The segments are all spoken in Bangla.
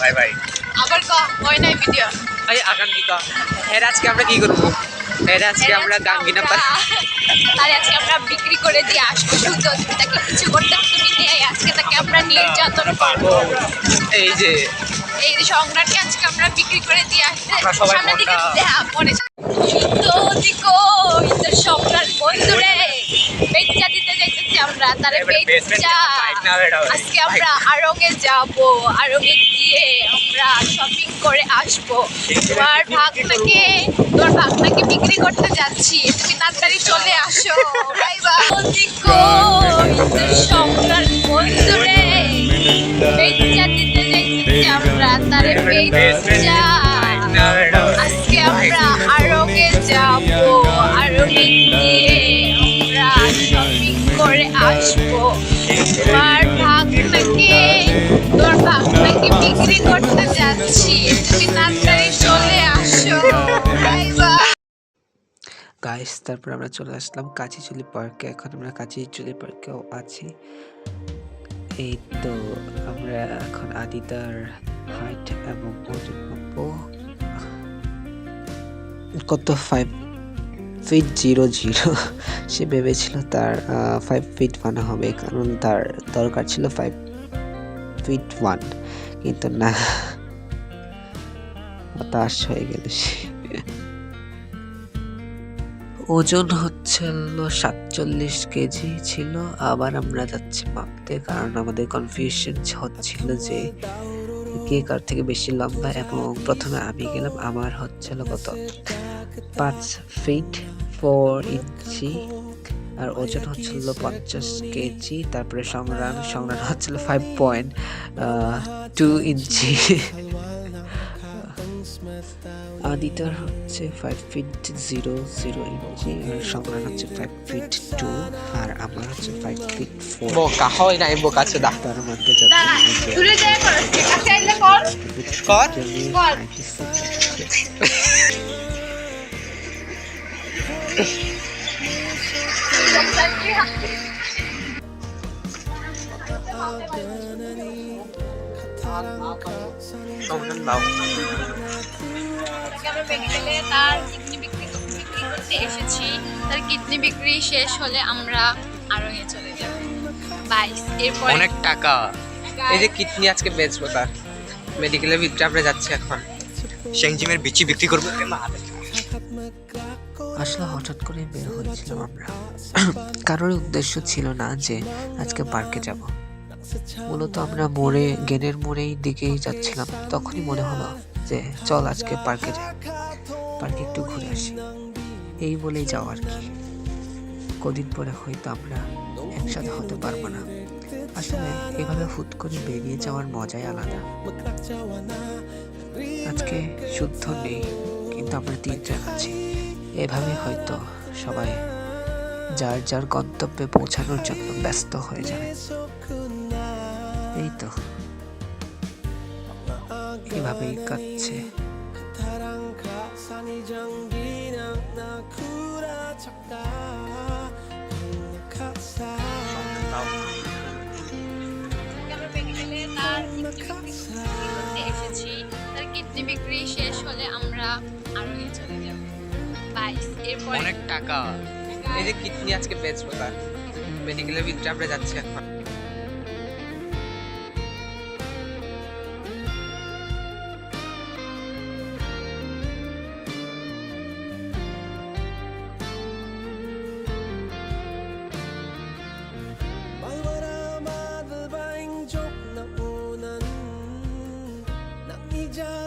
Bye bye. আবার ক হয় নাই ভিডিও? এই আকাঙ্ক্ষিকা এর আজকে আমরা কি করব? এর আজকে আমরা গাঙ্গিনা পার তাই আজকে আমরা বিক্রি করে দিয়ে আসব শুধু তাকে কিছু করতে তুমি নিয়ে আজকে তাকে আমরা নির্যাতন করব। এই যে। এই যে সংগ্রামকে আজকে আমরা বিক্রি করে দিয়ে আসতে সামনের দিকে দেখা মনে তো দিকো ইন্দর সম্রাট বন্ধুরে। বেচা দিতে যাইতেছি আমরা তারে এবারে basement বেচা side না বেটা ভাই। আজকে আমরা আরঙে যাব আরঙে গিয়ে আমরা শপিং করে আসব। তোমার ভাগনাকে তোমার ভাগনাকে বিক্রি করতে যাচ্ছি? তুমি তাড়াতাড়ি চলে আসো। দিকো ইন্দর সম্রাট বন্ধুরে বেচা দিতে যাইতেছি আমরা তারে বেচা বাই গাইস তারপর আমরা চলে আসলাম কাঁচিচুলি পার্কে। এখন আমরা কাঁচিচুলি পার্কেও আছি। এই তো আমরা এখন আদিতার হাইট এবং ওজন মাপবো। কত? ফাইভ ফিট জিরো জিরো সে ভেবেছিল তার ফাইভ ফিট ওয়ান হবে, কারণ তার দরকার ছিল ফাইভ ফিট ওয়ান কিন্তু না হতাশ হয়ে গেল সে। ওজন হচ্ছিল সাতচল্লিশ কেজি ছিল, আবার আমরা যাচ্ছি মাপতে, কারণ আমাদের কনফিউশন হচ্ছিল যে কে কার থেকে বেশি লম্বা, এবং প্রথমে আমি গেলাম, আমার হচ্ছিল কত? পাঁচ ফিট ফোর ইঞ্চি আর ওজন হচ্ছিল পঞ্চাশ কেজি, তারপরে সংগ্রাম সংগ্রাম হচ্ছিল ফাইভ পয়েন্ট টু ইঞ্চি আদিতার হচ্ছে five feet zero zero inch আর সংগ্রাম হচ্ছে ফাইভ ফিট টু আর আমার হচ্ছে ফাইভ ফিট ফোর বোকা হয় নাই বোকা আছে দা তার মধ্যে যাচ্ছে তার কিডনি বিক্রি এসেছি তার কিডনি বিক্রি শেষ হলে আমরা আরঙে চলে যাব বাইশ এরপর অনেক টাকা। এই যে কিডনি আজকে বেচবো তার মেডিকেলের ভিতরে আমরা যাচ্ছি এখন। সেংজিমের বিচি বিক্রি করব। আসলে হঠাৎ করে বের হয়েছিলাম আমরা। কারোর উদ্দেশ্য ছিল না যে আজকে পার্কে যাব। মূলত আমরা মোড়ে গেনের মোড়েই দিকেই যাচ্ছিলাম। তখনই মনে হলো যে, চল আজকে পার্কে যাই। পার্কে একটু ঘুরে আসি। এই বলেই যাওয়া আর কি। কদিন পরে হয়তো আমরা একসাথে হতে পারব না। আসলে এভাবে হুট করে বেরিয়ে যাওয়ার মজাই আলাদা। আজকে শুদ্ধ নেই, কিন্তু আমরা তিনজন আছি। এভাবে হয়তো সবাই যার যার গন্তব্যে পৌঁছানোর জন্য ব্যস্ত হয়ে যাবে। তো এভাবেই কাটছে এসেছি কিডনি বিক্রি শেষ হলে আমরা অনেক টাকা। এই যে কিডনি আজকে বেচবো তার। মেডিকেলের ভিতরে আমরা যাচ্ছি এখন।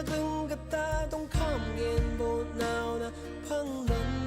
ดึงกับตาต้องข้ามเกณฑ์โบนาวนะพังลม